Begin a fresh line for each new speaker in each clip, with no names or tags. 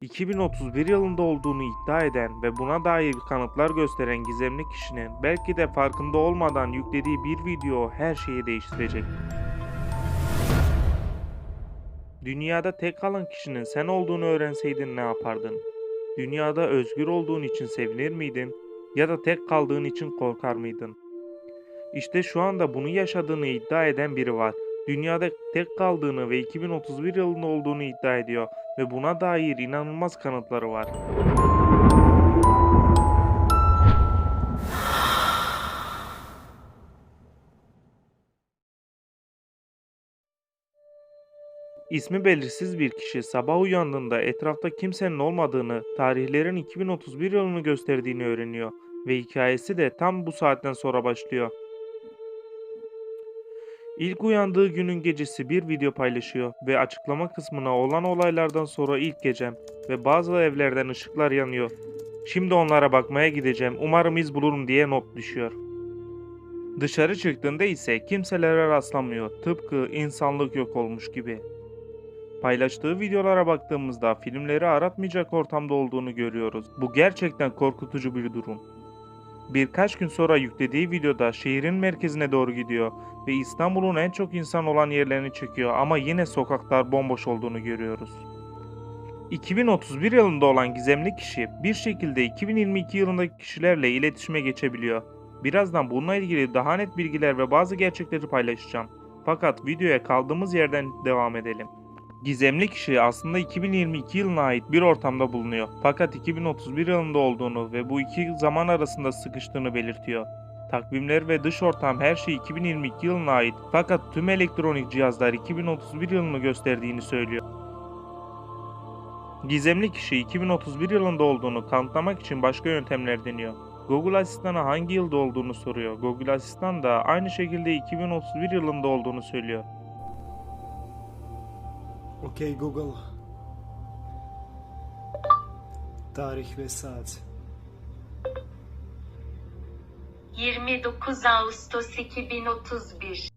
2031 yılında olduğunu iddia eden ve buna dair kanıtlar gösteren gizemli kişinin belki de farkında olmadan yüklediği bir video her şeyi değiştirecek. Dünyada tek kalan kişinin sen olduğunu öğrenseydin ne yapardın? Dünyada özgür olduğun için sevinir miydin ya da tek kaldığın için korkar mıydın? İşte şu anda bunu yaşadığını iddia eden biri var. Dünyada tek kaldığını ve 2031 yılında olduğunu iddia ediyor ve buna dair inanılmaz kanıtları var. İsmi belirsiz bir kişi sabah uyandığında etrafta kimsenin olmadığını, tarihlerin 2031 yılını gösterdiğini öğreniyor ve hikayesi de tam bu saatten sonra başlıyor. İlk uyandığı günün gecesi bir video paylaşıyor ve açıklama kısmına olan olaylardan sonra ilk gecem ve bazı evlerden ışıklar yanıyor. Şimdi onlara bakmaya gideceğim. Umarım iz bulurum diye not düşüyor. Dışarı çıktığında ise kimselere rastlamıyor. Tıpkı insanlık yok olmuş gibi. Paylaştığı videolara baktığımızda filmleri aratmayacak ortamda olduğunu görüyoruz. Bu gerçekten korkutucu bir durum. Birkaç gün sonra yüklediği videoda şehrin merkezine doğru gidiyor ve İstanbul'un en çok insan olan yerlerini çekiyor ama yine sokaklar bomboş olduğunu görüyoruz. 2031 yılında olan gizemli kişi bir şekilde 2022 yılındaki kişilerle iletişime geçebiliyor. Birazdan bununla ilgili daha net bilgiler ve bazı gerçekleri paylaşacağım. Fakat videoya kaldığımız yerden devam edelim. Gizemli kişi aslında 2022 yılına ait bir ortamda bulunuyor. Fakat 2031 yılında olduğunu ve bu iki zaman arasında sıkıştığını belirtiyor. Takvimler ve dış ortam her şey 2022 yılına ait fakat tüm elektronik cihazlar 2031 yılını gösterdiğini söylüyor. Gizemli kişi 2031 yılında olduğunu kanıtlamak için başka yöntemler deniyor. Google Asistan'a hangi yılda olduğunu soruyor. Google Asistan da aynı şekilde 2031 yılında olduğunu söylüyor.
Okey Google. Tarih ve saat.
29 Ağustos 2031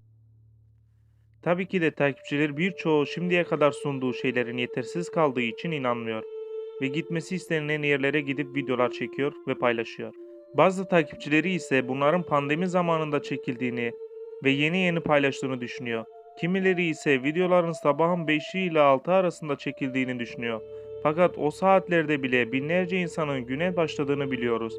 Tabii ki de takipçiler birçoğu şimdiye kadar sunduğu şeylerin yetersiz kaldığı için inanmıyor ve gitmesi istenilen yerlere gidip videolar çekiyor ve paylaşıyor. Bazı takipçileri ise bunların pandemi zamanında çekildiğini ve yeni yeni paylaştığını düşünüyor. Kimileri ise videoların sabahın 5'i ile 6 arasında çekildiğini düşünüyor. Fakat o saatlerde bile binlerce insanın güne başladığını biliyoruz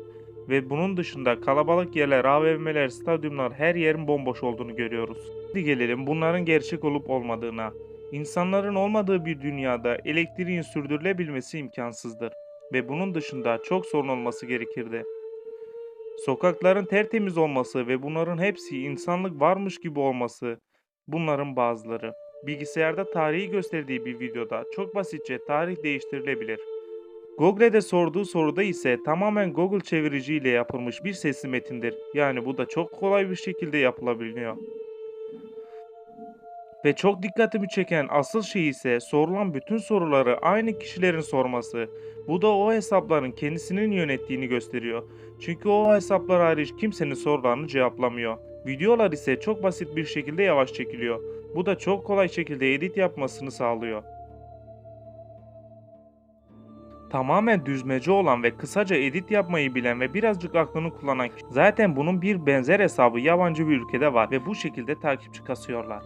ve bunun dışında kalabalık yerler, AVM'ler, stadyumlar her yerin bomboş olduğunu görüyoruz. Şimdi gelelim bunların gerçek olup olmadığına. İnsanların olmadığı bir dünyada elektriğin sürdürülebilmesi imkansızdır ve bunun dışında çok sorun olması gerekirdi. Sokakların tertemiz olması ve bunların hepsi insanlık varmış gibi olması bunların bazıları. Bilgisayarda tarihi gösterdiği bir videoda çok basitçe tarih değiştirilebilir. Google'de sorduğu soruda ise tamamen Google çevirici ile yapılmış bir sesli metindir. Yani bu da çok kolay bir şekilde yapılabiliyor. Ve çok dikkatimi çeken asıl şey ise sorulan bütün soruları aynı kişilerin sorması. Bu da o hesapların kendisinin yönettiğini gösteriyor. Çünkü o hesaplar hariç kimsenin sorularını cevaplamıyor. Videolar ise çok basit bir şekilde yavaş çekiliyor. Bu da çok kolay şekilde edit yapmasını sağlıyor. Tamamen düzmece olan ve kısaca edit yapmayı bilen ve birazcık aklını kullanan. Zaten bunun bir benzer hesabı yabancı bir ülkede var ve bu şekilde takipçi kasıyorlar.